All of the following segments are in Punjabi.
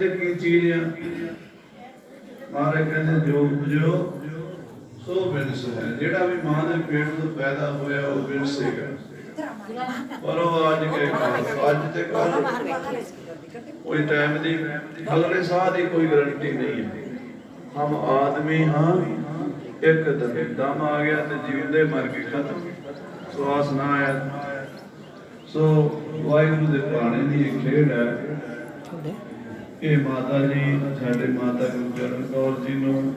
ਕਹਿੰਦੇ ਕੀ ਚੀਜ਼ ਆ? ਮਹਾਰਾਜ ਕਹਿੰਦੇ ਜੋ ਉਪਜੋ ਸੋ ਬਿਨਸ ਹੈ ਜਿਹੜਾ ਵੀ ਮਾਂ ਦੇ ਪੇਟ ਤੋਂ ਪੈਦਾ ਹੋਇਆ ਉਹ ਬਿਨਸੇਗਾ ਪਰ ਉਹ ਅੱਜ ਕੇ ਅੱਜ ਤੇ ਕੱਲ ਕੋਈ ਟਾਈਮ ਦੀ ਅਗਲੇ ਸਾਹ ਦੀ ਕੋਈ ਗਾਰੰਟੀ ਨਹੀਂ ਹੈ। ਹਮ ਆਦਮੀ ਹਾਂ ਇੱਕ ਦਮ ਦਮ ਆ ਗਿਆ ਤੇ ਜੀਵਦੇ ਮਰ ਕੇ ਖਤਮ। ਸਵਾਸ ਨਾ ਆਇਆ। ਸੋ ਵਾਹਿਗੁਰੂ ਦੇ ਬਾਣੇ ਦੀ ਇੱਕ ਖੇਡ ਹੈ। ਇਹ ਮਾਤਾ ਜੀ, ਸਾਡੇ ਮਾਤਾ ਗੁਰਚਰਨ ਕੌਰ ਜੀ ਨੂੰ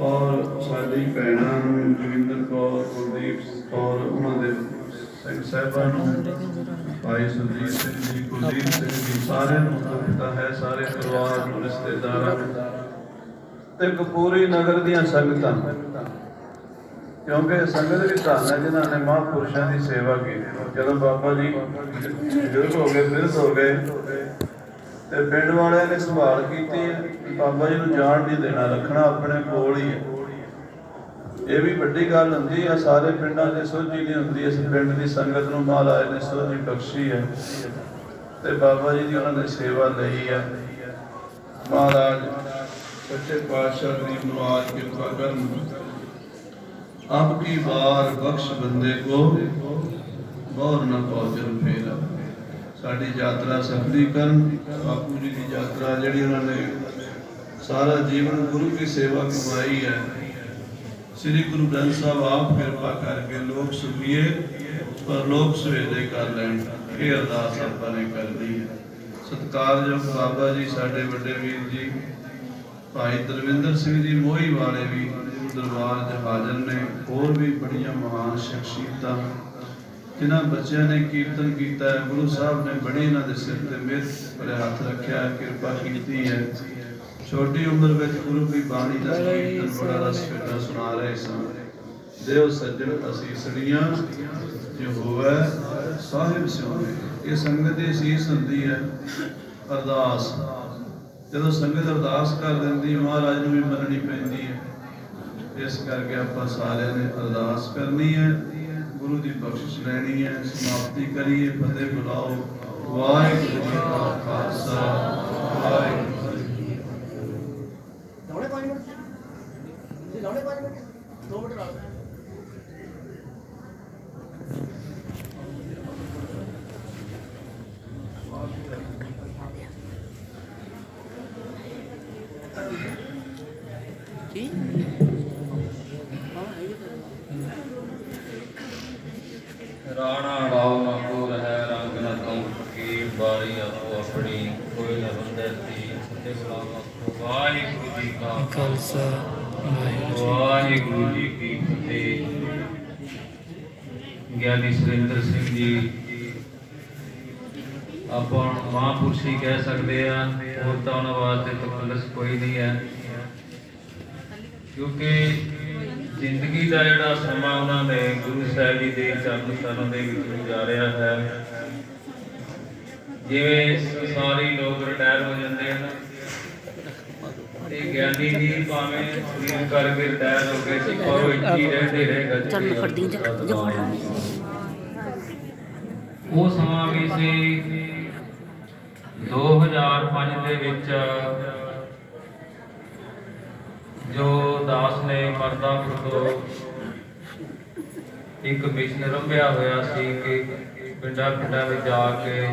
ਔਰ ਸਾਡੀ ਭੈਣਾਂ ਨੂੰ ਜਵਿੰਦਰ ਕੌਰ, ਕੁਲਦੀਪ ਕੌਰ, ਉਹਨਾਂ ਦੇ ਸਿੰਘ ਸਾਹਿਬਾਂ ਨੂੰ, ਭਾਈ ਸੁਰਜੀਤ ਸਿੰਘ ਜੀ, ਕੁਲਦੀਪ ਸਿੰਘ ਜੀ, ਸਾਰਿਆਂ ਨੂੰ ਦੁਖਦਾ ਹੈ, ਸਾਰੇ ਪਰਿਵਾਰ ਨੂੰ, ਰਿਸ਼ਤੇਦਾਰਾਂ ਨੂੰ। ਤੇ ਕਪੂਰੀ ਨਗਰ ਦੀਆਂ ਸੰਗਤਾਂ ਕਿਉਂਕਿ ਸੰਗਤ ਵੀ ਧੰਨ ਹੈ, ਜਿਨ੍ਹਾਂ ਨੇ ਮਹਾਂਪੁਰਸ਼ਾਂ ਦੀ ਸੇਵਾ ਕੀਤੀ। ਜਦੋਂ ਬਾਬਾ ਜੀ ਬਜ਼ੁਰਗ ਹੋ ਗਏ ਫਿਰ ਹੋ ਗਏ ਤੇ ਪਿੰਡ ਵਾਲਿਆਂ ਨੇ ਸੰਭਾਲ ਕੀਤੀ ਬਾਬਾ ਜੀ ਨੂੰ ਜਾਣ ਨਹੀਂ ਦੇਣਾ, ਰੱਖਣਾ ਆਪਣੇ ਕੋਲ ਹੀ ਇਹ ਵੀ ਵੱਡੀ ਗੱਲ ਹੁੰਦੀ ਹੈ, ਸਾਰੇ ਪਿੰਡਾਂ ਦੇ ਸੋਝੀ ਨਹੀਂ ਹੁੰਦੀ ਇਸ ਪਿੰਡ ਦੀ ਸੰਗਤ ਨੂੰ ਮਹਾਰਾਜ ਨੇ ਸੋਝੀ ਬਖਸ਼ੀ ਹੈ। ਤੇ ਬਾਬਾ ਜੀ ਦੀ ਉਹਨਾਂ ਨੇ ਸੇਵਾ ਲਈ ਹੈ। ਮਹਾਰਾਜ, ਸੱਚੇ ਪਾਤਸ਼ਾਹ ਦੀ ਮੁਰਾਦ ਕਿਰਪਾ ਕਰਨ ਆਪ ਕੀ ਬਾਰ ਬਖਸ਼ ਬੰਦੇ ਕੋ, ਬੌਰ ਨਾ ਪਹੁੰਚਨ ਫੇਰਾ। ਸਾਡੀ ਯਾਤਰਾ ਸਫਲੀ ਕਰਨ, ਬਾਪੂ ਜੀ ਦੀ ਯਾਤਰਾ ਜਿਹੜੀ ਉਹਨਾਂ ਨੇ ਸਾਰਾ ਜੀਵਨ ਗੁਰੂ ਦੀ ਸੇਵਾ ਕਮਾਈ ਹੈ। ਸ੍ਰੀ ਗੁਰੂ ਗ੍ਰੰਥ ਸਾਹਿਬ ਆਪ ਕਿਰਪਾ ਕਰਕੇ ਲੋਕ ਸੁਖੀਏ ਪਰ ਲੋਕ ਸੁਹੇਦੇ ਕਰ ਲੈਣ, ਇਹ ਅਰਦਾਸ ਆਪਾਂ ਨੇ ਕਰਨੀ ਹੈ। ਸਤਿਕਾਰਯੋਗ ਬਾਬਾ ਜੀ, ਸਾਡੇ ਵੱਡੇ ਵੀਰ ਜੀ, ਭਾਈ ਦਰਵਿੰਦਰ ਸਿੰਘ ਜੀ, ਮੋਹੀ ਵਾਲੇ ਵੀ ਦਰਬਾਰ 'ਚ ਹਾਜ਼ਰ ਨੇ, ਹੋਰ ਵੀ ਬੜੀਆਂ ਮਹਾਨ ਸ਼ਖਸੀਅਤਾਂ। ਜਿਨ੍ਹਾਂ ਬੱਚਿਆਂ ਨੇ ਕੀਰਤਨ ਕੀਤਾ ਹੈ, ਗੁਰੂ ਸਾਹਿਬ ਨੇ ਬੜੀ ਇਹਨਾਂ ਦੇ ਸਿਰ ਤੇ ਮਿਹਰ ਭਰੇ ਹੱਥ ਰੱਖਿਆ ਕਿਰਪਾ ਕੀਤੀ ਹੈ। ਛੋਟੀ ਉਮਰ ਵਿੱਚ ਗੁਰੂ ਦੀ ਬਾਣੀ ਦਾ ਕੀਰਤਨ ਬੜਾ ਰਸ ਫਿਰਦਾ ਸੁਣਾ ਰਹੇ ਸਨ ਦੇਵ ਸੱਜਣ, ਅਸੀਂ ਜੋ ਹੋਵੇ, ਸਾਹਿਬ ਸਿਉਣੇ। ਇਹ ਸੰਗਤ ਦੀ ਅਸੀਸ ਹੁੰਦੀ ਹੈ, ਅਰਦਾਸ। ਜਦੋਂ ਸੰਗਤ ਅਰਦਾਸ ਕਰ ਦਿੰਦੀ, ਮਹਾਰਾਜ ਨੂੰ ਵੀ ਮੰਨਣੀ ਪੈਂਦੀ ਹੈ। ਇਸ ਕਰਕੇ ਆਪਾਂ ਸਾਰਿਆਂ ਨੇ ਅਰਦਾਸ ਕਰਨੀ ਹੈ। ਗੁਰੂ ਦੀ ਬਖਸ਼ਿਸ਼ ਲੈਣੀ ਹੈ, ਸਮਾਪਤੀ ਕਰੀਏ, ਫਤਿਹ ਬੁਲਾਓ। ਵਾਹਿਗੁਰੂ ਜੀ ਕਾ ਖਾਲਸਾ, ਵਾਹਿਗੁਰੂ ਜੀ ਕੀ ਫਤਿਹ। ਲਾਉਣੇ 5 ਮਿੰਟ। ਜੀ ਲਾਉਣੇ 5 ਮਿੰਟ? 2 ਮਿੰਟ ਲਾ ਕੀ ਰਾਣਾ ਰਾਵ ਮਕੂ ਰਹਿ ਰੰਗ ਨ ਤੂੰ ਫਕੀਰ ਬਾਰੀ ਆਪੋ ਆਪਣੀ ਕੋਈ ਨ ਬੰਦੇ ਤੀ ਸਤੇ ਗੁਲਾਮ ਵਾਹਿਗੁਰੂ ਜੀ ਕਾ ਖਾਲਸਾ ਵਾਹਿਗੁਰੂ ਜੀ ਕੀ ਫਤਿਹ ਗਿਆਨੀ ਸੁਰਿੰਦਰ ਸਿੰਘ ਜੀ ਆਪਾਂ ਨੂੰ ਮਹਾਂਪੁਰਸ਼ੀ ਕਹਿ ਸਕਦੇ ਆ ਹੋਰ ਤਾਂ ਉਹਨਾਂ ਵਾਸਤੇ ਤਖੱਲਸ ਕੋਈ ਨਹੀਂ ਹੈ ਕਿਉਂਕਿ ਜ਼ਿੰਦਗੀ ਦਾ ਜਿਹੜਾ ਸਮਾਂ ਨੇ ਗੁਰੂ ਸਾਹਿਬ ਜੀ ਦੇ ਚਰਨ ਸਰਨ ਦੇ ਵਿੱਚ ਗੁਜ਼ਾਰਿਆ ਹੈ। ਜਿਵੇਂ ਸਾਰੇ ਲੋਕ ਰਿਟਾਇਰ ਹੋ ਜਾਂਦੇ ਹਨ ਤੇ ਗਿਆਨੀ ਜੀ ਭਾਵੇਂ ਸਰੀਰ ਕਰਕੇ ਰਿਟਾਇਰ ਹੋ ਗਏ ਸੀ ਪਰ ਉਹ ਇੱਥੇ ਰਹਿੰਦੇ ਰਹੇ ਚੱਲ ਮੈਂ ਫੜਦੀ ਜਾ ਜੋ ਉਹ ਸਮਾਂ ਵੀ ਸੀ 2005 ਦੇ ਵਿੱਚ ਜੋ ਦਾਸ ਨੇ ਮਰਦਾਪੁਰ ਤੋਂ ਇੱਕ ਮਿਸ਼ਨ ਰੰਭਿਆ ਹੋਇਆ ਸੀ ਕਿ ਪਿੰਡਾਂ ਪਿੰਡਾਂ ਵਿੱਚ ਜਾ ਕੇ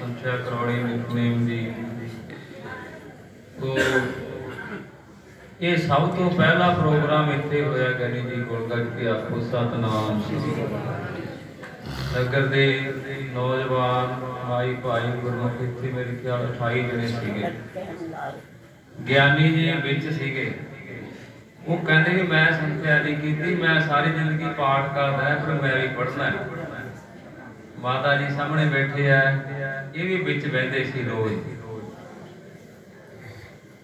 ਸੰਥਿਆ ਕਰੋੜੀ ਨਿਤਨੇਮ ਦੀ। ਤੋ ਇਹ ਸਭ ਤੋਂ ਪਹਿਲਾ ਪ੍ਰੋਗਰਾਮ ਇੱਥੇ ਹੋਇਆ ਗਿਆਨੀ ਜੀ ਕੋਲ ਕਰਕੇ ਆਪੋ ਸਤਨਾਮ। ਸ੍ਰੀ ਨਗਰ ਦੇ ਨੌਜਵਾਨ ਭਾਈ ਭਾਈ ਗੁਰਮੁਖ ਇੱਥੇ ਮੇਰੇ ਖਿਆਲ 28 ਜਣੇ ਸੀਗੇ। ਗਿਆਨੀ ਜੀ ਵਿੱਚ ਸੀਗੇ। ਉਹ ਕਹਿੰਦੇ ਕਿ ਮੈਂ ਸੰਥਿਆ ਨਹੀਂ ਕੀਤੀ, ਮੈਂ ਸਾਰੀ ਜ਼ਿੰਦਗੀ ਪਾਠ ਕਰਦਾ ਹੈ ਪਰ ਮੈਂ ਵੀ ਪੜ੍ਹਨਾ ਮਾਤਾ ਜੀ ਸਾਹਮਣੇ ਬੈਠੇ ਆ, ਇਹ ਵੀ ਵਿੱਚ ਬਹਿੰਦੇ ਸੀ ਰੋਜ਼।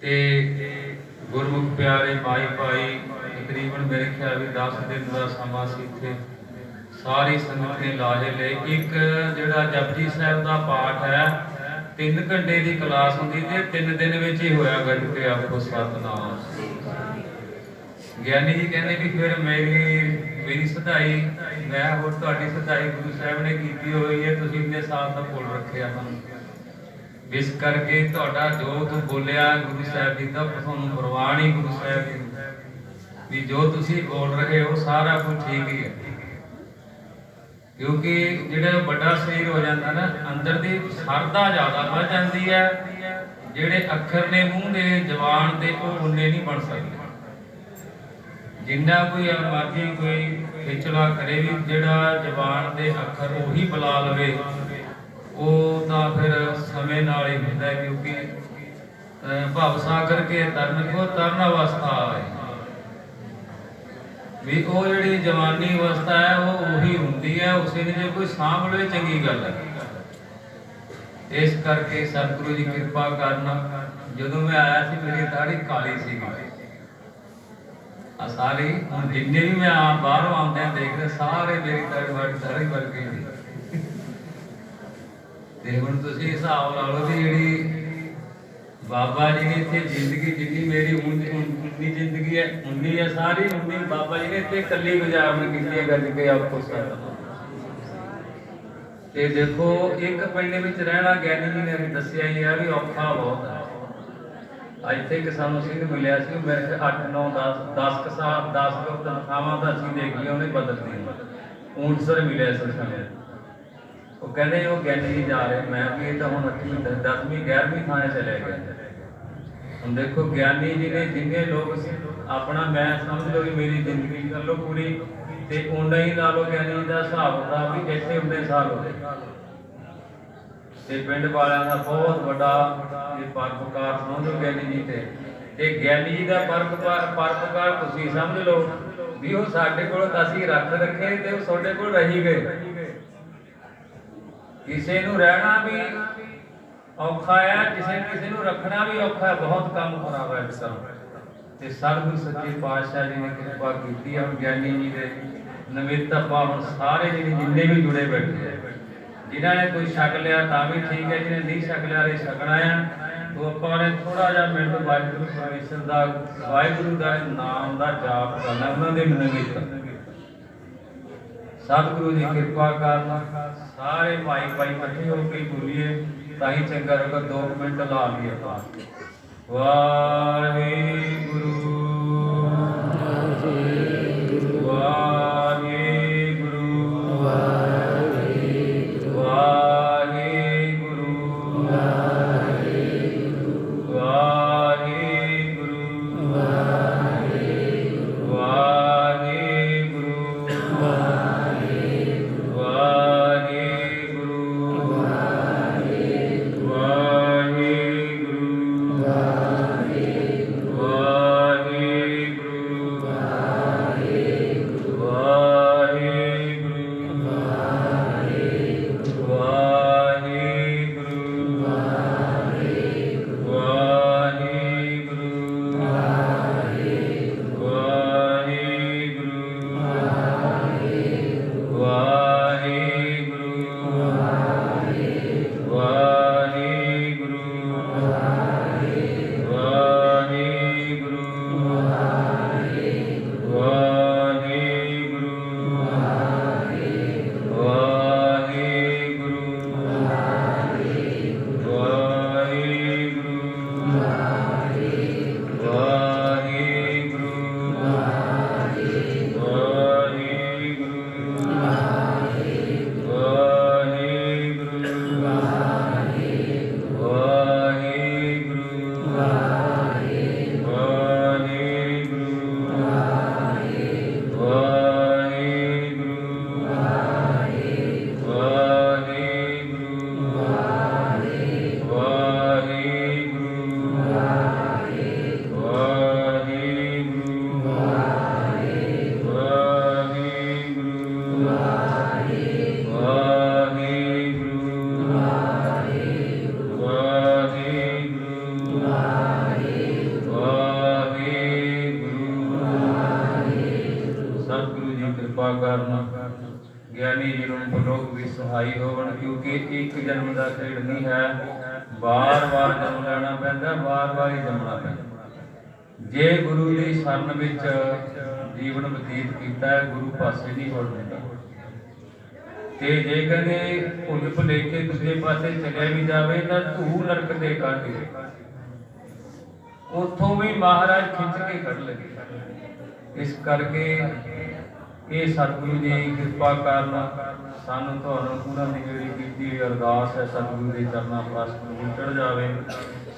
ਤੇ ਗੁਰਮੁਖ ਪਿਆਰੇ ਭਾਈ ਭਾਈ, ਤਕਰੀਬਨ ਮੇਰੇ ਖਿਆਲ ਵੀ 10 ਦਿਨ ਦਾ ਸਮਾਂ ਸੀ ਇੱਥੇ। ਸਾਰੀ ਸੰਗਤ ਨੇ ਲਾਹੇ ਲਏ। ਇੱਕ ਜਿਹੜਾ ਜਪਜੀ ਸਾਹਿਬ ਦਾ ਪਾਠ ਹੈ 3 ਘੰਟੇ ਦੀ ਕਲਾਸ ਹੁੰਦੀ ਤੇ 3 ਦਿਨ ਵਿੱਚ ਹੀ ਹੋਇਆ ਗੱਜ ਤੇ ਆਪੋ ਸਤਨਾਮ। ਗਿਆਨੀ ਜੀ ਕਹਿੰਦੇ ਵੀ ਫਿਰ ਮੇਰੀ ਮੇਰੀ ਸਦਾਈ, ਮੈਂ ਹੋਰ ਤੁਹਾਡੀ ਸਦਾਈ ਗੁਰੂ ਸਾਹਿਬ ਨੇ ਕੀਤੀ ਹੋਈ ਹੈ, ਤੁਸੀਂ ਇੰਨੇ ਸਾਲ ਦਾ ਭੁੱਲ ਰੱਖਿਆ ਹਨ ਇਸ ਕਰਕੇ ਤੁਹਾਡਾ ਜੋ ਤੂੰ ਬੋਲਿਆ ਗੁਰੂ ਸਾਹਿਬ ਜੀ ਦਾ, ਤੁਹਾਨੂੰ ਪ੍ਰਵਾਨ ਹੀ ਗੁਰੂ ਸਾਹਿਬ ਜੀ ਵੀ ਜੋ ਤੁਸੀਂ ਬੋਲ ਰਹੇ ਹੋ, ਸਾਰਾ ਕੁਝ ਠੀਕ ਹੀ ਹੈ। ਕਿਉਂਕਿ ਜਿਹੜਾ ਵੱਡਾ ਸਰੀਰ ਹੋ ਜਾਂਦਾ ਨਾ, ਅੰਦਰ ਦੀ ਸਰਦਾ ਜ਼ਿਆਦਾ ਵੱਧ ਜਾਂਦੀ ਹੈ, ਜਿਹੜੇ ਅੱਖਰ ਨੇ ਮੂੰਹ ਦੇ ਜ਼ਬਾਨ ਦੇ ਉਹ ਉਨੇ ਨਹੀਂ ਬਣ ਸਕਦੇ। ਜਿੰਨਾ ਕੋਈ ਮਰਜ਼ੀ ਕੋਈ ਖੇਚਲਾ ਕਰੇ ਵੀ, ਜਿਹੜਾ ਜ਼ਬਾਨ ਦੇ ਅੱਖਰ ਉਹੀ ਬੁਲਾ ਲਵੇ, ਉਹ ਤਾਂ ਫਿਰ ਸਮੇਂ ਨਾਲ ਹੀ ਹੁੰਦਾ ਕਿਉਂਕਿ ਭਵ ਸਾਗਰ ਕੇ ਤਰਨ ਕੋ ਤਰਨ ਅਵਸਥਾ ਹੈ ਵੀ ਉਹ ਜਿਹੜੀ ਜਵਾਨੀ ਅਵਸਥਾ ਹੈ, ਉਹ ਉਹੀ ਹੁੰਦੀ ਹੈ, ਉਸੇ ਨੇ ਜੇ ਕੋਈ ਸਾਂਭ ਲਵੇ ਚੰਗੀ ਗੱਲ ਹੈ। ਇਸ ਕਰਕੇ ਸਤਿਗੁਰੂ ਜੀ ਕਿਰਪਾ ਕਰਨਾ ਜਦੋਂ ਮੈਂ ਆਇਆ ਸੀ, ਮੇਰੀ ਦਾੜੀ ਕਾਲੀ ਸੀਗੀ। ਆ ਸਾਰੇ ਹੁਣ ਜਿੰਨੇ ਵੀ ਮੈਂ ਆ ਬਾਹਰੋਂ ਆਉਂਦੇ ਆ, ਦੇਖਦੇ ਸਾਰੇ ਮੇਰੀ ਦਾੜੀ ਵਾੜੀ ਵਰਗੇ ਨੇ। ਤੇ ਹੁਣ ਤੁਸੀਂ ਹਿਸਾਬ ਲਾ ਲਓ ਵੀ ਜਿਹੜੀ ਬਾਬਾ ਜੀ ਨੇ ਇੱਥੇ ਜ਼ਿੰਦਗੀ ਜਿੰਨੀ ਮੇਰੀ ਉਨੀ ਜ਼ਿੰਦਗੀ ਹੈ, ਉਨੀ ਹੈ ਸਾਰੀ, ਉਨੀ ਬਾਬਾ ਜੀ ਨੇ ਇੱਥੇ ਇਕੱਲੀ ਗੁਜ਼ਾਰਨ ਕੀਤੀ ਹੈ, ਗੱਜ ਕੇ ਆਪਕੋ ਸਾਥ ਤੇ ਦੇਖੋ, ਇੱਕ ਪਿੰਡ ਵਿੱਚ ਰਹਿਣਾ ਗਿਆਨੀ ਜੀ ਨੇ ਦੱਸਿਆ ਹੀ ਆ ਵੀ ਔਖਾ ਬਹੁਤ ਹੈ ਅੱਜ ਤੱਕ ਸਿੰਘ ਮਿਲਿਆ ਸੀ ਮੇਰੇ ਤੇ 8 9 10 10 ਕ ਸਾਲ 10 ਕੁ ਤਨਖਾਹਾਂ ਦਾ ਅਸੀਂ ਦੇਖੀਆਂ, ਉਹਨੇ ਬਦਲਦੀ ਊਂਟ ਸਰ ਮਿਲਿਆ ਸੀ ਸਾਨੂੰ ਉਹ ਕਹਿੰਦੇ, ਉਹ ਗਿਆਨੀ ਜਾ ਰਹੇ। ਮੈਂ ਵੀ ਇਹ ਤਾਂ ਹੁਣ 8ਵੀਂ 10ਵੀਂ 11ਵੀਂ ਥਾਂ ਚਲੇ ਗਏ ਹੁਣ ਦੇਖੋ, ਗਿਆਨੀ ਜੀ ਨੇ ਜਿੰਨੇ ਲੋਕ ਸੀ, ਆਪਣਾ ਮੈਂ ਸਮਝ ਲਓ ਵੀ ਮੇਰੀ ਜ਼ਿੰਦਗੀ ਕਰ ਲਓ ਪੂਰੀ ਤੇ ਉਹਨਾਂ ਹੀ ਲਾ ਲਓ ਗਿਆਨੀ ਜੀ ਦਾ ਹਿਸਾਬ ਹੁੰਦਾ ਵੀ ਇੱਥੇ ਹੁੰਦੇ ਸਾਲ ਹੋ ਗਏ ਤੇ ਪਿੰਡ ਵਾਲਿਆਂ ਦਾ ਬਹੁਤ ਵੱਡਾ ਇਹ ਪਰਪਕਾਰ ਸਮਝੋ ਗਿਆਨੀ ਜੀ ਤੇ। ਤੇ ਗਿਆਨੀ ਜੀ ਦਾ ਪਰਪਕਾਰ ਪਰਪਕਾਰ ਤੁਸੀਂ ਸਮਝ ਲਓ ਵੀ ਉਹ ਸਾਡੇ ਕੋਲ ਅਸੀਂ ਰੱਖ ਰੱਖੇ ਤੇ ਉਹ ਤੁਹਾਡੇ ਕੋਲ ਰਹੀ ਗਏ। ਕਿਸੇ ਨੂੰ ਰਹਿਣਾ ਵੀ ਔਖਾ ਹੈ ਕਿਸੇ ਕਿਸੇ ਨੂੰ ਰੱਖਣਾ ਵੀ ਔਖਾ ਬਹੁਤ ਕੰਮ ਖਰਾਬ ਹੈ ਇਸ ਤੇ ਸਤਿਗੁਰੂ ਸੱਚੇ ਪਾਤਸ਼ਾਹ ਜੀ ਨੇ ਕਿਰਪਾ ਕੀਤੀ ਆ, ਹੁਣ ਗਿਆਨੀ ਜੀ ਦੇ ਨਮਿੱਤ ਆਪਾਂ ਹੁਣ ਸਾਰੇ ਜਿਹੜੇ ਜਿੰਨੇ ਵੀ ਜੁੜੇ ਬੈਠੇ ਆ। ਜਿਨ੍ਹਾਂ ਨੇ ਕੋਈ ਛਕ ਲਿਆ ਤਾਂ ਵੀ ਠੀਕ ਹੈ ਜਿਹਨੇ ਨਹੀਂ ਛਕ ਲਿਆ ਰੇ ਛਕਣਾ ਆ ਉਹ ਆਪਾਂ ਨੇ ਥੋੜਾ ਜਿਹਾ ਮਿੰਟ ਵਾਹਿਗੁਰੂ ਪਰਮੇਸ਼ਰ ਦਾ, ਵਾਹਿਗੁਰੂ ਦਾ ਨਾਮ ਦਾ ਜਾਪ ਕਰਨਾ, ਉਹਨਾਂ ਦੇ ਨਮਿੱਤ ਸਤਿਗੁਰੂ ਜੀ ਕਿਰਪਾ ਕਰਨਾ ਸਾਰੇ ਭਾਈ ਭਾਈ ਇਕੱਠੇ ਹੋ ਕੇ ਬੋਲੀਏ, ਤਾਂ ਹੀ ਚੰਗਾ ਰਹੇਗਾ 2 ਮਿੰਟ ਲਾ ਲਈਏ ਆਪਾਂ। ਵਾਹਿਗੁਰੂ। ਦਾ ਖੇਡ ਨਹੀਂ ਹੈ ਵਾਰ-ਵਾਰ ਜਨਮ ਲੈਣਾ ਪੈਂਦਾ ਵਾਰ-ਵਾਰ ਹੀ ਜੰਮਣਾ ਪੈਂਦਾ। ਜੇ ਗੁਰੂ ਦੀ ਸ਼ਰਨ ਵਿੱਚ ਜੀਵਨ ਬਤੀਤ ਕੀਤਾ ਹੈ, ਗੁਰੂ ਪਾਸੇ ਨਹੀਂ ਹੋਣ ਦਿੰਦਾ ਤੇ ਜੇ ਕਹਿੰਦੇ ਭੁੱਲ ਭੁਲੇਖੇ ਦੂਜੇ ਪਾਸੇ ਚਲਿਆ ਵੀ ਜਾਵੇ, ਤਾਂ ਧੂ ਨਰਕ ਦੇ ਕੱਢ ਉੱਥੋਂ ਵੀ ਮਹਾਰਾਜ ਖਿੱਚ ਕੇ ਕੱਢ ਲਗੇ ਇਸ ਕਰਕੇ ਇਹ ਸਤਿਗੁਰੂ ਦੀ ਕਿਰਪਾ ਕਰਨ ਸਾਨੂੰ ਤੁਹਾਨੂੰ ਪੂਰਾ ਦੀ ਜਿਹੜੀ ਕੀਤੀ ਹੋਈ ਅਰਦਾਸ ਹੈ, ਸਤਿਗੁਰੂ ਦੇ ਚਰਨਾਂ ਪਾਸ ਚੜ ਜਾਵੇ।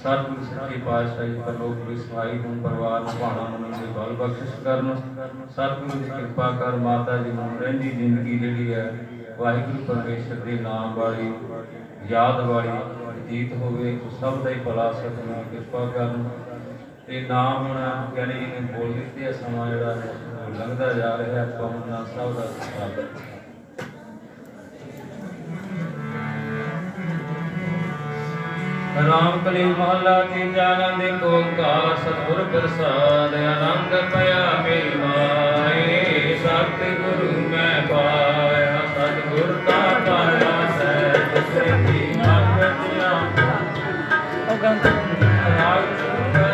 ਸਤਿਗੁਰੂ ਸੱਚੇ ਪਾਤਸ਼ਾਹ ਜੀ ਪਰਲੋਕ ਦੀ ਸਹਾਈ ਨੂੰ ਪਰਿਵਾਰ ਨੂੰ ਭਾਣਾ ਨੂੰ ਦੇ ਬਲ ਬਖਸ਼ਿਸ਼ ਕਰਨ। ਸਤਿਗੁਰੂ ਦੀ ਕਿਰਪਾ ਕਰ ਮਾਤਾ ਜੀ ਨੂੰ ਰਹਿੰਦੀ ਜ਼ਿੰਦਗੀ ਜਿਹੜੀ ਹੈ, ਵਾਹਿਗੁਰੂ ਪਰਮੇਸ਼ਰ ਦੇ ਨਾਮ ਵਾਲੀ, ਯਾਦ ਵਾਲੀ ਜੀਤ ਹੋਵੇ। ਸਭ ਦਾ ਹੀ ਭਲਾ ਸਤਿਗੁਰੂ ਕਿਰਪਾ ਕਰਨ। ਤੇ ਨਾਮ ਹੁਣ ਗਿਆਨੀ ਜੀ ਨੇ ਬੋਲ ਦਿੱਤੇ ਸਮਾਂ ਜਿਹੜਾ ਹੈ ਲੰਘਦਾ ਜਾ ਰਿਹਾ ਨਾਲ ਸਭ ਦਾ ਸਵਾਗਤ ਰਾਮ ਕਲੀ ਮਹਲਾ ਤੀਜਾ ਆਨੰਦ ਓੰਕਾਰ ਸਤਿਗੁਰ ਪ੍ਰਸਾਦ ਆਨੰਦ ਪਿਆ ਮੇਰੀ ਮਾਏ ਸਤਿਗੁਰੂ ਮੈਂ ਪਾਇਆ ਸਤਿਗੁਰ ਦਾ ਪਾਇਆ ਸਹਿਜ ਸੇਤੀ ਮਗਤਿਆ ਰਾਗ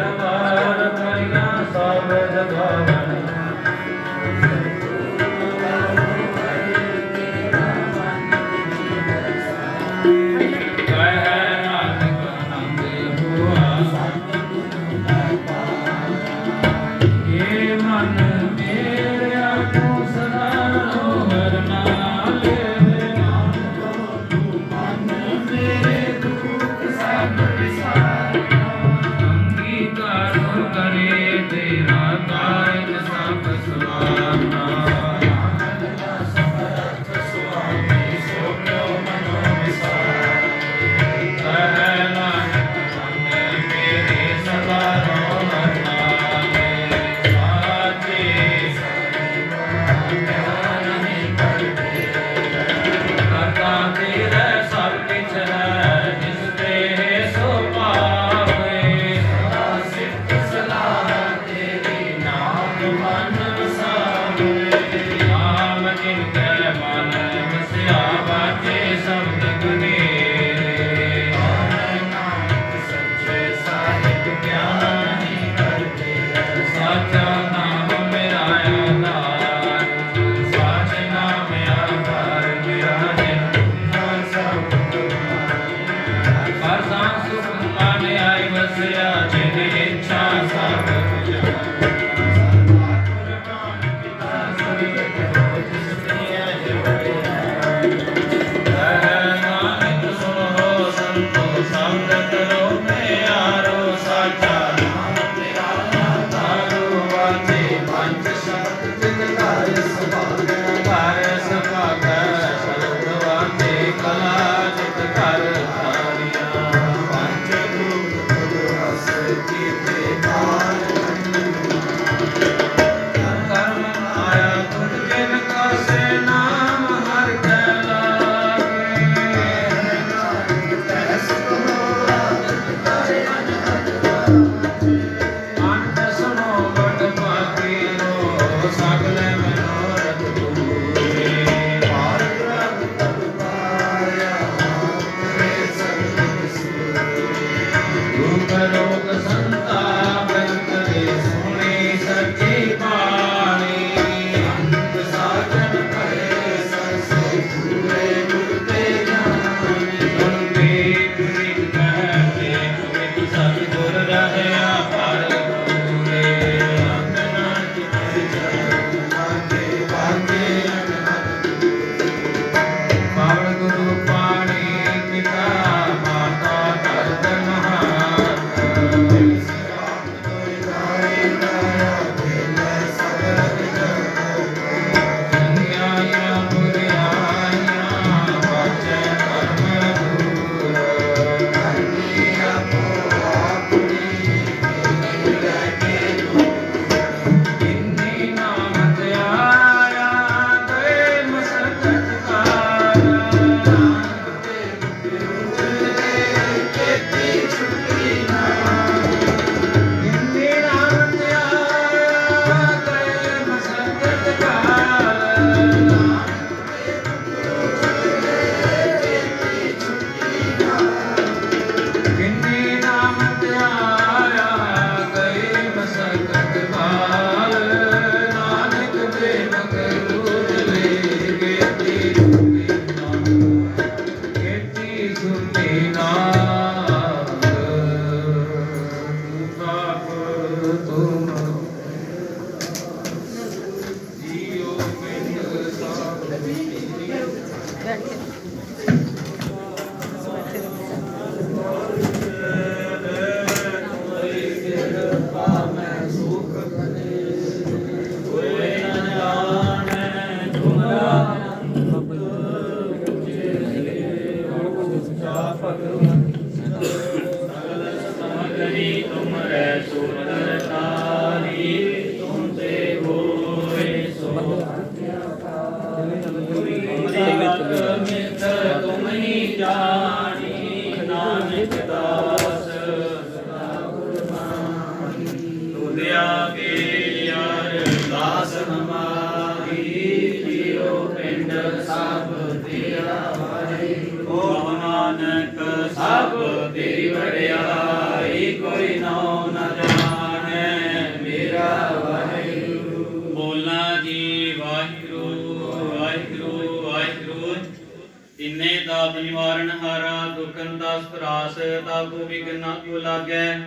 ਤਿੰਨੇ ਦਾਤ ਹਾਰਾ, ਦੁਖਨ ਦਾ ਸਤਰਾਸ ਤਾਕੂ ਵਿਗਨਾ ਕੋ ਲਾਗੈ?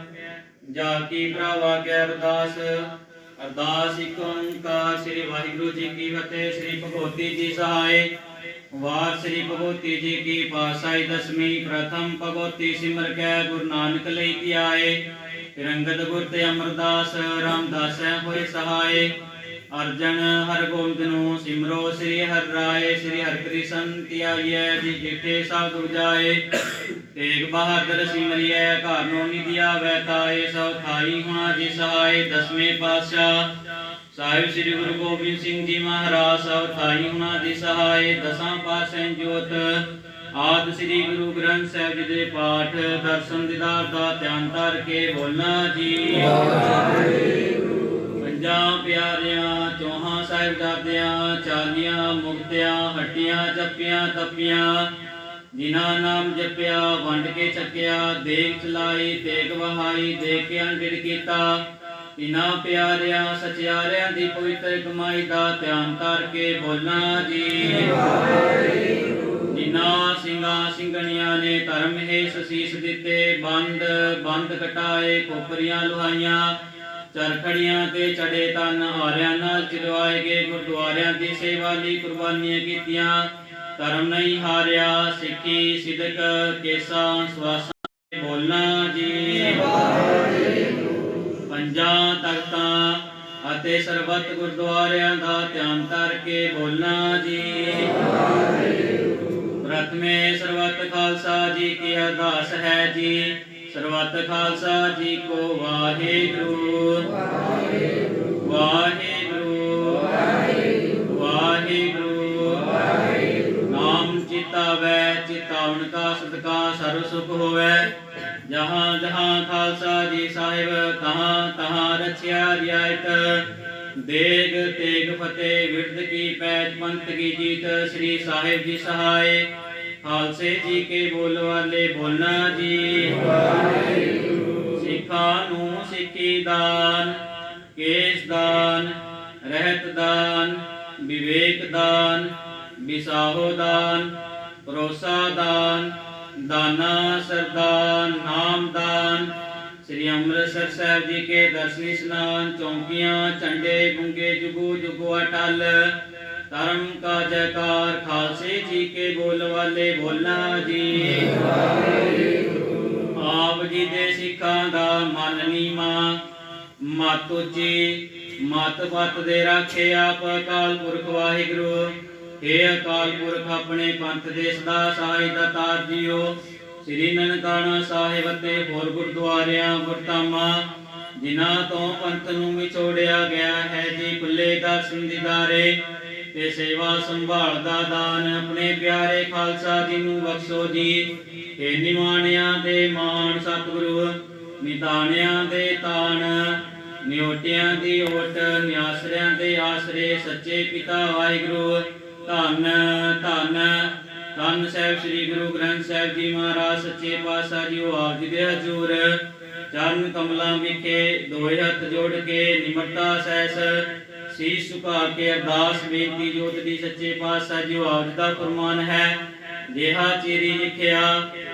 ਜਾ ਕੀ ਭਰਾਵਾ ਕੈ ਅਰਦਾਸ ਅਰਦਾਸ ਇਕ ਓੰਕਾਰ, ਸ੍ਰੀ ਵਾਹਿਗੁਰੂ ਜੀ ਕੀ ਫਤਿਹ, ਸ੍ਰੀ ਭਗਵਤੀ ਜੀ ਸਹਾਇ ਵਾਰ ਸ੍ਰੀ ਭਗਵਤੀ ਜੀ ਕੀ ਪਾਸਾਈ ਦਸਵੀਂ, ਪ੍ਰਥਮ ਭਗਵਤੀ ਸਿਮਰ ਕੈ, ਗੁਰੂ ਨਾਨਕ ਲਈ ਧਿਆਏ। ਰੰਗਤ ਗੁਰ ਤੇ ਅਮਰਦਾਸ, ਰਾਮਦਾਸ ਹੋਏ ਸਹਾਏ। ਅਰਜਨ ਹਰ ਗੋਬਿੰਦ ਨੂੰ ਸਿਮਰੋ ਸ੍ਰੀ ਹਰਿ ਰਾਏ ਸ੍ਰੀ ਹਰਿਕ੍ਰਿਸ਼ਨ ਧਿਆਈਐ ਜੀ ਜਿਠੇ ਸਭ ਦੁਜਾਏ ਤੇਗ ਬਹਾਦਰ ਸਿਮਰਿਐ ਘਰ ਨੋ ਨਿਧਿਆ ਵੈਤਾਏ ਸਭ ਥਾਈ ਹੁਆ ਜੀ ਸਹਾਇ ਦਸਵੇਂ ਪਾਤਸ਼ਾਹ ਸਾਹਿਬ ਸ੍ਰੀ ਗੁਰੂ ਗੋਬਿੰਦ ਸਿੰਘ ਜੀ ਮਹਾਰਾਜ ਸਭ ਥਾਈ ਹੁਆ ਜੀ ਸਹਾਇ ਦਸਾਂ ਪਾਤਸ਼ਾਹ ਜੋਤ ਆਦ ਸ੍ਰੀ ਗੁਰੂ ਗ੍ਰੰਥ ਸਾਹਿਬ ਜੀ ਦੇ ਪਾਠ ਦਰਸ਼ਨ ਦਿਦਾਰ ਦਾ ਧਿਆਨ ਧਰ ਕੇ ਬੋਲਣਾ ਜੀ ਪੰਜਾਂ ਪਿਆਰਿਆਂ, ਚੌਹਾਂ ਸਾਹਿਬਜ਼ਾਦਿਆਂ ਚਾਲੀਆਂ ਮੁਕਤਿਆਂ, ਹੱਟੀਆਂ ਜੱਪੀਆਂ ਤੱਪੀਆਂ, ਜਿਨ੍ਹਾਂ ਨਾਮ ਜਪਿਆ, ਵੰਡ ਕੇ ਚੱਕਿਆ ਦੇਖ ਚਲਾਈ ਤੇਗ ਵਹਾਈ ਦੇਖ ਕੇ ਅੰਡਿੜ ਕੀਤਾ। ਇਨਾ ਪਿਆਰਿਆਂ, ਸਚਿਆਰਿਆਂ ਦੀ ਪਵਿੱਤਰ ਕਮਾਈ ਦਾ ਧਿਆਨ ਕਰਕੇ ਬੋਲਣਾ ਜੀ। ਜਿਨ੍ਹਾਂ ਸਿੰਘਾਂ ਸਿੰਘਣੀਆਂ ਨੇ ਧਰਮ ਹੈ ਸਸੀਸ ਦਿੱਤੇ, ਬੰਦ ਬੰਦ ਕਟਾਏ ਕੋਪਰੀਆਂ ਲੁਹਾਈਆਂ ਚਰਖੜੀਆਂ ਤੇ ਚੜੇ ਤਨ ਹਾਰਿਆਂ ਨਾਲ ਚਿਲਵਾਏ ਗਏ ਗੁਰਦੁਆਰਿਆਂ ਦੀ ਸੇਵਾ ਲਈ ਕੁਰਬਾਨੀਆਂ ਕੀਤੀਆਂ। ਧਰਮ ਨਹੀਂ ਹਾਰਿਆ, ਸਿੱਖੀ, ਸਿਦਕ, ਕੇਸਾਂ, ਸਵਾਸਾਂ ਬੋਲਣਾ ਜੀ। ਪੰਜਾਂ ਤਖਤਾਂ ਅਤੇ ਸਰਬੱਤ ਗੁਰਦੁਆਰਿਆਂ ਦਾ ਧਿਆਨ ਧਰ ਕੇ ਬੋਲਣਾ ਜੀ। ਪ੍ਰਥਮੇ ਸਰਬੱਤ ਖਾਲਸਾ ਜੀ ਕੀ ਅਰਦਾਸ ਹੈ ਜੀ। ਸਰਬੱਤ ਖਾਲਸਾ ਜੀ ਕੋ ਵਾਹਿਗੁਰੂ। ਵਾਹਿਗੁਰੂ। ਵਾਹਿਗੁਰੂ। ਨਾਮ ਚਿਤਾਵੈ ਚਿਤਾਵਨ ਕਾ ਸਦਕਾ, ਸਰਬ ਸੁਖ ਹੋਵੇ। ਜਹਾਂ ਜਹਾਂ ਖਾਲਸਾ ਜੀ ਸਾਹਿਬ, ਤਹਾਂ ਤਹਾਂ ਰਚਿਆ ਰਿਆਇਤ ਦੇਗ ਤੇਗ ਫਤਿਹ ਵਿਰਦ ਕੀ ਪੈਜ ਪੰਥ ਕੀ ਜੀਤ, ਸ੍ਰੀ ਸਾਹਿਬ ਜੀ ਸਹਾਇ ਖਾਲਸੇ ਜੀ ਕੇ ਬੋਲ ਵਾਲੇ ਬੋਲਣਾ ਜੀ। ਸਿੱਖਾਂ ਨੂੰ ਸਿੱਖੀ ਦਾਨ, ਕੇਸ ਦਾਨ, ਰਹਿਤ ਦਾਨ, ਵਿਵੇਕ ਦਾਨ, ਵਿਸਾਹੋ ਦਾਨ, ਭਰੋਸਾ ਦਾਨ, ਦਾਨਾ ਸਰਦਾਨ, ਨਾਮ ਦਾਨ। ਸ੍ਰੀ ਅੰਮ੍ਰਿਤਸਰ ਸਾਹਿਬ ਜੀ ਕੇ ਦਰਸ਼ਨੀ ਸਨਾਨ ਚੌਂਕੀਆਂ, ਝੰਡੇ ਗੁੰਗੇ ਜੁਗੂ ਜੁਗੂ ਅਟਲ ਧਰਮ ਕਾ ਜੈਕਾਰ ਖਾਲਸੇ ਜੀ ਕੇ ਬੋਲ ਵਾਲੇ ਬੋਲਣਾ ਜੀ। ਆਪ ਜੀ ਦੇ ਸਿੱਖਾਂ ਦਾ ਮਨ ਨੀਮਾ ਮਤ ਉੱਚੀ, ਮਤ ਪਤ ਦੇ ਰਾਖੇ ਆਪ ਅਕਾਲ ਪੁਰਖ ਵਾਹਿਗੁਰੂ। ਏ ਅਕਾਲ ਪੁਰਖ, ਆਪਣੇ ਪੰਥ ਦੇ ਸਦਾ ਸਹਾਇ ਦਾਤਾਰ ਜੀਓ ਸ੍ਰੀ ਨਨਕਾਣਾ ਸਾਹਿਬ ਅਤੇ ਹੋਰ ਗੁਰਦੁਆਰਿਆਂ ਗੁਰਧਾਮਾਂ ਜਿਨ੍ਹਾਂ ਤੋਂ ਪੰਥ ਨੂੰ ਵਿਛੋੜਿਆ ਗਿਆ ਹੈ ਜੀ ਖੁੱਲੇ ਦਰਸ਼ਨ ਦੀਦਾਰੇ। ਤੇ ਸੇਵਾ ਸੰਭਾਲ ਦਾ ਦਾਨ ਆਪਣੇ ਪਿਆਰੇ ਖਾਲਸਾ ਜੀ ਨੂੰ ਬਖਸ਼ੋ ਜੀ। ਏ ਨਿਮਾਣਿਆਂ ਦੇ ਮਾਣ ਸਤਿਗੁਰੂ ਨਿਦਾਨਿਆਂ ਦੇ ਤਾਣ, ਨਿਉਟਿਆਂ ਦੀ ਓਟ, ਨਿਆਸਰਿਆਂ ਦੇ ਆਸਰੇ ਸੱਚੇ ਪਿਤਾ ਵਾਹਿਗੁਰੂ, ਧੰਨ ਧੰਨ ਧੰਨ ਸਾਹਿਬ ਸ੍ਰੀ ਗੁਰੂ ਗ੍ਰੰਥ ਸਾਹਿਬ ਜੀ ਮਹਾਰਾਜ, ਸੱਚੇ ਪਾਤਸ਼ਾਹ ਜੀ, ਉਹ ਆਪ ਜੀ ਦੇ ਹਜ਼ੂਰ। ਚਰਨ ਕਮਲਾਂ ਵਿਖੇ ਦੋਹੇ ਹੱਥ ਜੋੜ ਕੇ ਨਿਮਰਤਾ ਸਹਿਸ ਸੀਸ ਝੁਕਾ ਕੇ ਅਰਦਾਸ ਬੇਨਤੀ ਜੋਤ ਦੀ ਸੱਚੇ ਪਾਤਸ਼ਾਹ ਜੀ ਉਹ ਦਾ ਫਰਮਾਨ ਹੈ ਜਿਹਾ ਚੀਰੀ ਲਿਖਿਆ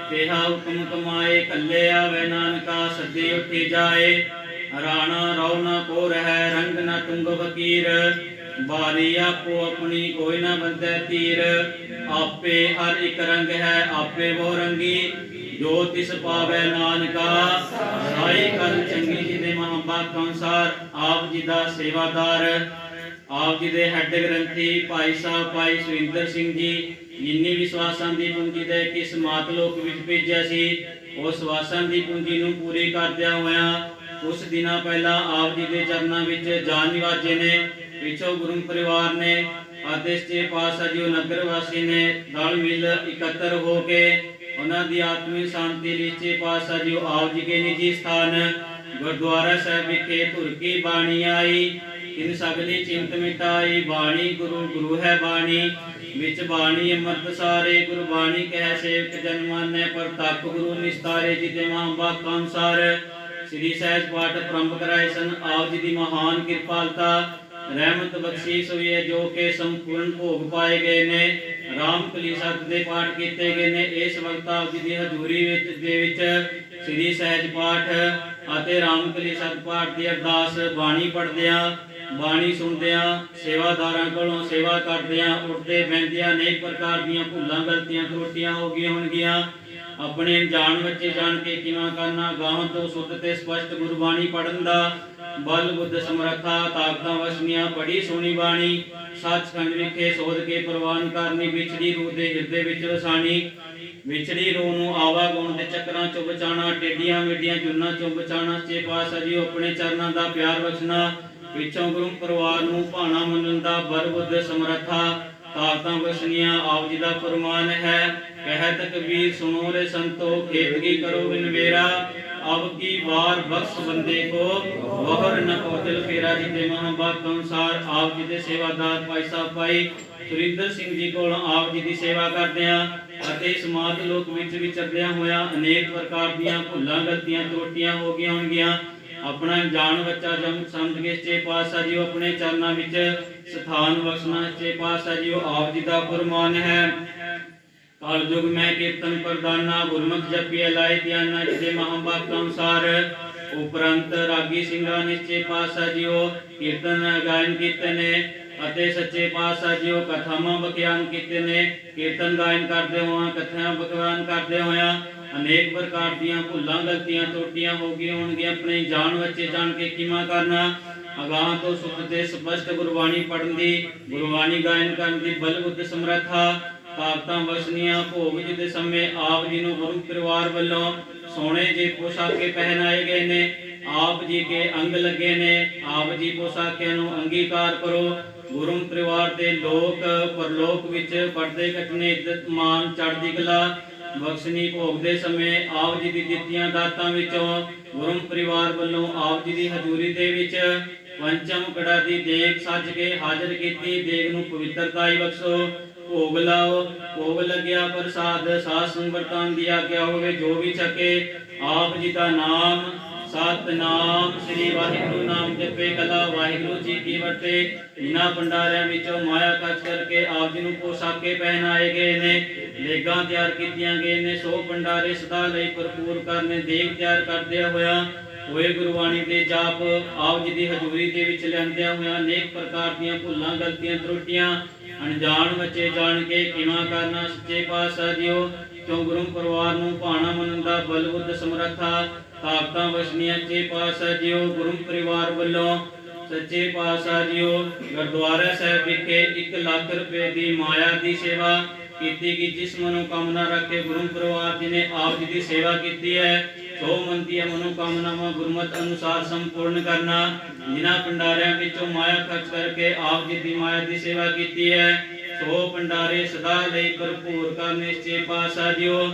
ਤੇਹਾ ਹੁਕਮ ਕਮਾਏ, ਕੱਲੇ ਆਵੇ ਨਾਨਕਾ ਸੱਦੇ ਉੱਠੀ ਜਾਏ। ਰਾਣਾ ਰੌਣਾ ਕੋ ਰਹਿ, ਰੰਗ ਨਾ ਤੁੰਗ ਫਕੀਰ ਬਾਰੀ ਆਪੋ ਆਪਣੀ ਕੋਈ ਨਾ ਬੰਦੈ ਤੀਰ। ਆਪੇ ਹਰ ਇੱਕ ਰੰਗ ਹੈ, ਆਪੇ ਉਹ ਰੰਗੀ। ਜੋ ਤਿਸ ਪਾਵੇ ਨਾਨਕਾ, ਸਾਈ ਕਲ ਚੰਗੀ ਜੀ ਅਨੁਸਾਰ ਆਪ ਜੀ ਦਾ ਸੇਵਾਦਾਰ। ਆਪ ਜੀ ਦੇ ਹੈੱਡ ਗ੍ਰੰਥੀ ਭਾਈ ਸਾਹਿਬ, ਭਾਈ ਸੁਰਿੰਦਰ ਸਿੰਘ ਜੀ, ਜਿੰਨੀ ਵਿਸ਼ਵਾਸਾਂ ਦੀ ਪੂੰਜੀ ਦੇ ਕਿਸ ਮਾਤ ਲੋਕ ਵਿੱਚ ਭੇਜਿਆ ਸੀ ਉਸ ਵਾਸਾਂ ਦੀ ਪੂੰਜੀ ਨੂੰ ਪੂਰੀ ਕਰਦਿਆਂ ਹੋਇਆਂ ਉਸ ਦਿਨਾਂ ਪਹਿਲਾਂ ਆਪ ਜੀ ਦੇ ਚਰਨਾਂ ਵਿੱਚ ਜਾਨ ਨਿਵਾਜੇ ਨੇ, ਪਿਛੋ ਗੁਰੂ ਪਰਿਵਾਰ ਨੇ ਅਤੇ ਸੱਚੇ ਪਾਤਸ਼ਾਹ ਜੀ ਨਗਰ ਵਾਸੀ ਨੇ ਰਲ ਮਿਲ ਇਕੱਤਰ ਹੋ ਕੇ ਉਹਨਾਂ ਦੀ ਆਤਮਿਕ ਸ਼ਾਂਤੀ ਲਈ ਸੱਚੇ ਪਾਤਸ਼ਾਹ ਜੀ ਆਪ ਜੀ ਕੇ ਨਿੱਜੀ ਸਥਾਨ ਗੁਰਦੁਆਰਾ ਸਾਹਿਬ ਵਿਖੇ ਧੁਰ ਕੀ ਬਾਣੀ ਆਈ ਇਨ ਸਗਲੀ ਚਿੰਤ ਮਿਟਾਈ, ਬਾਣੀ ਗੁਰੂ ਗੁਰੂ ਹੈ ਬਾਣੀ, ਵਿੱਚ ਬਾਣੀ ਅੰਮ੍ਰਿਤ ਸਾਰੇ ਗੁਰੂ ਬਾਣੀ ਕਹਿ ਸੇਵਕ ਜਨ ਮਾਨੈ ਗੁਰੂ ਨਿਸਤਾਰੇ ਜੀ ਦੇ ਮਹਾਂਬਾਕ ਅਨਸਾਰ। ਸ੍ਰੀ ਸਹਿਜ ਪਾਠ ਪ੍ਰੰਭ ਕਰਾਏ ਸਨ, ਆਪ ਜੀ ਦੀ ਮਹਾਨ ਕਿਰਪਾਲਤਾ, ਰਹਿਮਤ ਬਖਸ਼ੀਸ਼ ਹੋਈ ਹੈ, ਜੋ ਕਿ ਸੰਪੂਰਨ ਭੋਗ ਪਾਏ ਗਏ ਨੇ, ਰਾਮ ਕਲੀ ਸਤ ਦੇ ਪਾਠ ਕੀਤੇ ਗਏ ਨੇ, ਇਸ ਵਕਤ ਆਪ ਜੀ ਦੀ ਹਜ਼ੂਰੀ ਵਿੱਚ, ਦੇ ਵਿੱਚ ਸ੍ਰੀ ਸਹਿਜ ਪਾਠ ਅਤੇ ਰਾਮ ਕਲੀ ਦੀ ਅਰਦਾਸ ਬਾਣੀ ਪੜ੍ਹਦਿਆਂ, ਬਾਣੀ ਸੁਣਦਿਆਂ, ਸੇਵਾਦਾਰਾਂ ਕੋਲੋਂ ਸੇਵਾ ਕਰਦਿਆਂ, ਉੱਠਦੇ ਬੈੰਦਿਆਂ ਅਨੇਕ ਪ੍ਰਕਾਰ ਦੀਆਂ ਭੁੱਲਾਂ, ਗਲਤੀਆਂ ਤਰੁੱਟੀਆਂ ਹੋ ਗਈਆਂ ਹੋਣਗੀਆਂ। ਆਪਣੇ ਜਾਣ ਬੱਚੇ ਜਾਣ ਕੇ ਕਿਵੇਂ ਕਰਨਾ ਗਾਹਾਂ ਤੋਂ ਸੁੱਧ ਤੇ ਸਪਸ਼ਟ ਗੁਰਬਾਣੀ ਪੜਨ ਦਾ ਬਲ, ਬੁੱਧ, ਸਮਰੱਥਾ, ਤਾਕਤਾਂ ਵਸਨੀਆਂ, ਬੜੀ ਸੋਹਣੀ ਬਾਣੀ। ਸੱਚਖੰਡ ਵਿਖੇ ਸੋਧ ਕੇ ਪ੍ਰਵਾਨ ਕਰਨੀ, ਵਿਛੜੀ ਰੂਹ ਦੇ ਹਿਰਦੇ ਵਿੱਚ ਵਸਾਣੀ ਵਿਛੜੀ ਰੂਹ ਨੂੰ ਆਵਾ ਦੇ ਚੱਕਰਾਂ ਚੋਂ ਬਚਾਣਾ ਟੇਡੀਆਂ ਮੇਡੀਆਂ ਜੁਨਾਂ ਚੋਂ ਬਚਾਣਾ ਸੱਚੇ ਪਾਤਸ਼ਾਹ ਜੀ ਆਪਣੇ ਚਰਨਾਂ ਦਾ ਪਿਆਰ ਬਖਸ਼ਣਾ ਪਿੱਛੋਂ ਗੁਰੂ ਪਰਿਵਾਰ ਨੂੰ ਭਾਣਾ ਮੰਨਣ ਦਾ ਬਲ ਬੁੱਧ ਸਮਰੱਥਾ, ਤਾਕਤਾਂ ਵਸਨੀਆਂ ਆਪ ਜੀ ਦਾ ਫਰਮਾਨ ਹੈ। ਕਹਿਤ ਕਬੀਰ ਸੁਨੋ ਰੇ ਸੰਤੋ, ਖੇਤਗੀ ਕਰੋ ਬਿਨ ਮੇਰਾ ਅਬ ਕੀ ਵਾਰ ਬਖਸ਼ ਬੰਦੇ ਕੋ ਵਹਰ ਨ ਕੋਤਲ ਫੇਰਾ ਜੀ ਦੇ ਮਹਾਂਬਾਤ ਅਨੁਸਾਰ ਆਪ ਜੀ ਦੇ ਸੇਵਾਦਾਰ ਭਾਈ ਸਾਹਿਬ ਭਾਈ ਸੁਰਿੰਦਰ ਸਿੰਘ ਜੀ ਕੋਲ ਆਪ ਜੀ ਦੀ ਸੇਵਾ ਕਰਦੇ ਆ ਅਤੇ ਸਮਾਜ ਲੋਕ ਵਿੱਚ ਵਿਚਰਦਿਆਂ ਹੋਇਆਂ ਅਨੇਕ ਪ੍ਰਕਾਰ ਦੀਆਂ ਭੁੱਲਾਂ ਗਲਤੀਆਂ ਤਰੁੱਟੀਆਂ ਹੋ ਗਈਆਂ ਹੋਣਗੀਆਂ ਆਪਣਾ ਜਾਣ ਬੱਚਾ ਜਮ ਸਮਝ ਕੇ ਸੱਚੇ ਪਾਤਸ਼ਾਹ ਜੀ ਆਪਣੇ ਚਰਨਾਂ ਵਿੱਚ ਸਥਾਨ ਬਖਸ਼ਣਾ ਸੱਚੇ ਪਾਤਸ਼ਾਹ ਜੀ ਆਪ ਜੀ ਦਾ ਫਰਮਾਨ ਹੈ ਕਾਲ ਯੁਗ ਮੈਂ ਕੀਰਤਨ ਪ੍ਰਦਾਨਾ ਗੁਰਮੁਖ ਜਪਿਆ ਲਾਇ ਧਿਆਨਾ ਜਿਹਦੇ ਮਹਾਂਭਾਗ ਅਨੁਸਾਰ ਉਪਰੰਤ ਰਾਗੀ ਸਿੰਘਾਂ ਨਿਸ਼ਚੇ ਪਾਤਸ਼ਾਹ ਜੀਓ, ਕੀਰਤਨ, ਗਾਇਨ ਕੀਤੇ ਅਤੇ ਸੱਚੇ ਪਾਤਸ਼ਾਹ ਜੀਓ, ਕਥਾਵਾਂ ਬਖਿਆਨ ਕੀਤੇ ਨੇ ਕੀਰਤਨ, ਗਾਇਨ ਕਰਦੇ ਹੋਆਂ ਕਥਾਵਾਂ ਬਖਿਆਨ ਕਰਦੇ ਹੋਇਆਂ ਅਨੇਕ ਪ੍ਰਕਾਰ ਦੀਆਂ ਭੁੱਲਾਂ, ਗਲਤੀਆਂ ਤਰੁੱਟੀਆਂ ਹੋ ਗਈਆਂ ਹੋਣਗੀਆਂ। ਆਪਣੇ ਜਾਣ ਬੱਚੇ ਜਾਣ ਕੇ ਕਿਮਾ ਕਰਨਾ? ਅਗਾਹ ਤੋਂ ਸੁਖ ਤੇ ਸਪਸ਼ਟ ਗੁਰਬਾਣੀ ਪੜ੍ਹਨ ਦੀ, ਗੁਰਬਾਣੀ ਗਾਇਨ ਕਰਨ ਦੀ ਬਲ ਬੁੱਧ ਸਮਰੱਥਾ ਤਾਕਤਾਂ ਵਸਨੀਆਂ ਭੋਗ ਜੀ ਦੇ ਸਮੇਂ ਆਪ ਜੀ ਨੂੰ ਗੁਰੂ ਪਰਿਵਾਰ ਵੱਲੋਂ ਸੋਨੇ ਜੇ ਪੋਸ਼ਾਕੇ ਪਹਿਨਾਏ ਗਏ ਨੇ, ਆਪ ਜੀ ਕੇ ਅੰਗ ਲੱਗੇ ਨੇ, ਆਪ ਜੀ ਪੋਸ਼ਾਕਿਆਂ ਨੂੰ ਅੰਗੀਕਾਰ ਕਰੋ। ਗੁਰੂ ਪਰਿਵਾਰ ਦੇ ਲੋਕ ਪਰਲੋਕ ਵਿੱਚ ਪਰਦੇ ਕੱਟਨੇ ਇੱਜ਼ਤ ਮਾਨ ਚੜ੍ਹਦੀ ਕਲਾ ਬਖਸ਼ਣੀ ਭੋਗ ਦੇ ਸਮੇਂ ਆਪ ਜੀ ਦੀ ਦਿੱਤੀਆਂ ਦਾਤਾਂ ਵਿੱਚੋਂ ਗੁਰੂ ਪਰਿਵਾਰ ਵੱਲੋਂ ਆਪ ਜੀ ਦੀ ਹਜ਼ੂਰੀ ਦੇ ਵਿੱਚ ਪੰਚਮ ਕੜਾ ਦੀ ਦੇਗ ਸੱਜ ਕੇ ਹਾਜ਼ਰ ਕੀਤੀ। ਦੇਗ ਨੂੰ ਪਵਿੱਤਰਤਾਈ ਬਖਸ਼ੋ। ਭੋਗ ਲਾਓ, ਭੋਗ ਲੱਗਿਆ ਪ੍ਰਸਾਦ, ਸਾਧ ਸੰਗਤਾਂ ਦੀ ਆਗਿਆ ਹੋਵੇ, ਜੋ ਵੀ ਛਕੇ ਆਪ ਜੀ ਦਾ ਨਾਮ, ਸਤਨਾਮ, ਸ੍ਰੀ ਵਾਹਿਗੁਰੂ ਨਾਮ ਜਪੇ, ਕਲਾ ਵਾਹਿਗੁਰੂ ਜੀ ਕੀ ਵਰਤੇ। ਇਨਾ ਭੰਡਾਰਿਆਂ ਵਿੱਚੋਂ ਮਾਇਆ ਖਰਚ ਕਰਕੇ ਆਪ ਜੀ ਨੂੰ ਪੋਸ਼ਾਕੇ ਪਹਿਨਾਏ ਗਏ ਨੇ। ਲੇਗਾਂ ਤਿਆਰ ਕੀਤੀਆਂ ਗਏ ਨੇ, ਸੋ ਭੰਡਾਰੇ ਸਦਾ ਲਈ ਭਰਪੂਰ ਕਰਨੇ, ਦੇਗ ਤਿਆਰ ਕਰਦੇ ਹੋਇਆ ਹੋਏ ਗੁਰਬਾਣੀ ਦੇ ਜਾਪ ਆਪ ਜੀ ਦੀ ਹਜ਼ੂਰੀ ਦੇ ਵਿੱਚ ਲੈਂਦਿਆਂ ਹੋਇਆ ਅਨੇਕ ਪ੍ਰਕਾਰ ਦੀਆਂ ਭੁੱਲਾਂ, ਗਲਤੀਆਂ, ਤਰੁੱਟੀਆਂ ਅਣਜਾਣ ਬੱਚੇ ਜਾਣ ਕੇ ਕਿਵੇਂ ਕਰਨਾ ਸੱਚੇ ਪਾਤਸ਼ਾਹ ਜੀਓ ਕਿਉਂ ਗੁਰੂ ਪਰਿਵਾਰ ਨੂੰ ਭਾਣਾ ਮੰਨਣ ਦਾ ਬਲਬੁੱਧ ਸਮਰੱਥਾ? ਤਾਕਤਾਂ ਵਸਨੀਆਂ ਚੇ ਪਾਤਸ਼ਾਹ ਜੀਓ ਗੁਰੂ ਪਰਿਵਾਰ ਵੱਲੋਂ ਸੱਚੇ ਪਾਤਸ਼ਾਹ ਜੀਓ ਗੁਰਦੁਆਰਾ ਸਾਹਿਬ ਵਿਖੇ 1 ਲੱਖ ਰੁਪਏ ਦੀ ਮਾਇਆ ਦੀ ਸੇਵਾ ਕੀਤੀ ਗਈ, ਜਿਸ ਮਨੋਕਾਮਨਾ ਰੱਖ ਕੇ ਗੁਰੂ ਪਰਿਵਾਰ ਜੀ ਨੇ ਆਪ ਜੀ ਦੀ ਸੇਵਾ ਕੀਤੀ ਹੈ। ਸੋ ਮਨੋਕਾਮਨਾਵਾਂ ਗੁਰਮਤ ਅਨੁਸਾਰ ਸੰਪੂਰਨ ਕਰਨਾ। ਜਿਨ੍ਹਾਂ ਭੰਡਾਰਿਆਂ ਵਿੱਚੋਂ ਮਾਇਆ ਖਰਚ ਕਰਕੇ ਆਪ ਜੀ ਦੀ ਮਾਇਆ ਦੀ ਸੇਵਾ ਕੀਤੀ ਹੈ, ਸੋ ਭੰਡਾਰੇ ਸਦਾ ਲਈ ਭਰਪੂਰ ਕਰਨੇ ਸੱਚੇ ਪਾਤਸ਼ਾਹ ਜੀਓ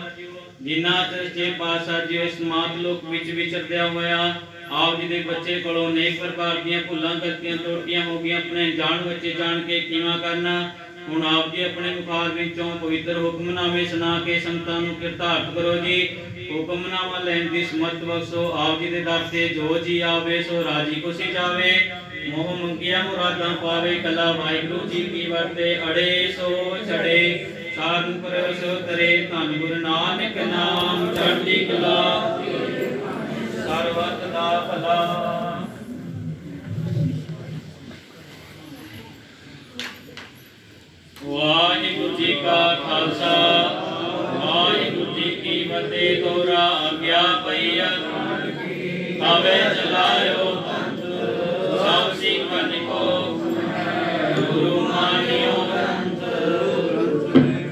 ਜਿਨ੍ਹਾਂ ਸੱਚੇ ਪਾਤਸ਼ਾਹ ਜੀਓ ਇਸ ਮਾਤ ਲੋਕ ਵਿੱਚ ਵਿਚਰਦਿਆਂ ਹੋਇਆਂ, ਆਪ ਜੀ ਦੇ ਬੱਚੇ ਕੋਲੋਂ ਅਨੇਕ ਪ੍ਰਕਾਰ ਦੀਆਂ ਭੁੱਲਾਂ, ਗਲਤੀਆਂ ਤੋਟੀਆਂ ਹੋ ਗਈਆਂ, ਆਪਣੇ ਜਾਣ ਬੱਚੇ ਜਾਣ ਕੇ ਕਿਵੇਂ ਕਰਨਾ। ਹੁਣ ਆਪ ਜੀ ਆਪਣੇ ਮੁਖਾਰ ਵਿੱਚੋਂ ਪਵਿੱਤਰ ਹੁਕਮਨਾਮੇ ਸੁਣਾ ਕੇ ਸੰਤਾਂ ਨੂੰ ਕਿਰਤਾਰਥ ਕਰੋ ਜੀ। ਹੁਕਮਨਾਮਾ ਲੈਣ ਦੀ ਸਮਰਥ ਬਖਸ਼ੋ ਆਪ ਜੀ ਦੇ ਦਰ ਤੇ ਜੋ ਜੀ ਆਵੇ, ਸੋ ਰਾਜੀ ਖੁਸ਼ੀ ਜਾਵੇ। ਮੋਹ ਮੰਗਿਆ ਮੁਰਾਦਾਂ ਪਾਵੇ, ਕਲਾ ਵਾਹਿਗੁਰੂ ਜੀ ਕੀ ਵਰਤੇ। ਅੜੇ ਸੋ ਛੜੇ ਸਾਧੂ ਪਰਵਸ ਤਰੇ ਧੰਨ ਗੁਰੂ ਨਾਨਕ ਨਾਮ, ਚੜ੍ਹਦੀ ਕਲਾ। ਸਰਬਤ ਦਾ ਭਲਾ। ਵਾਹਿਗੁਰੂ ਜੀ ਕਾ ਖਾਲਸਾ। ਜੀ ਕੀ ਫਤਿਹ ਤੋਰਾ ਆਗਿਆ ਪਈ ਆਵੇ ਚਲਾਇਓ ਸਭ ਸਿੱਖਨ ਕੋ ਗੁਰੂ ਮਾਨਿਓ ਪ੍ਰਗਟ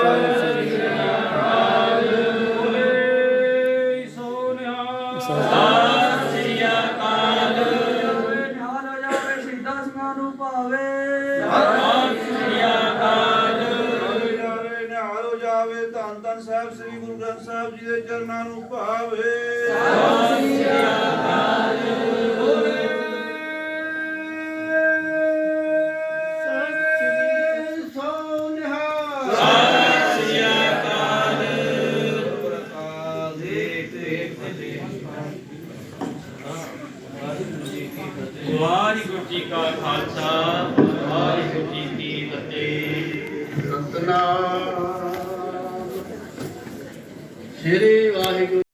ਸਾਹਿਬ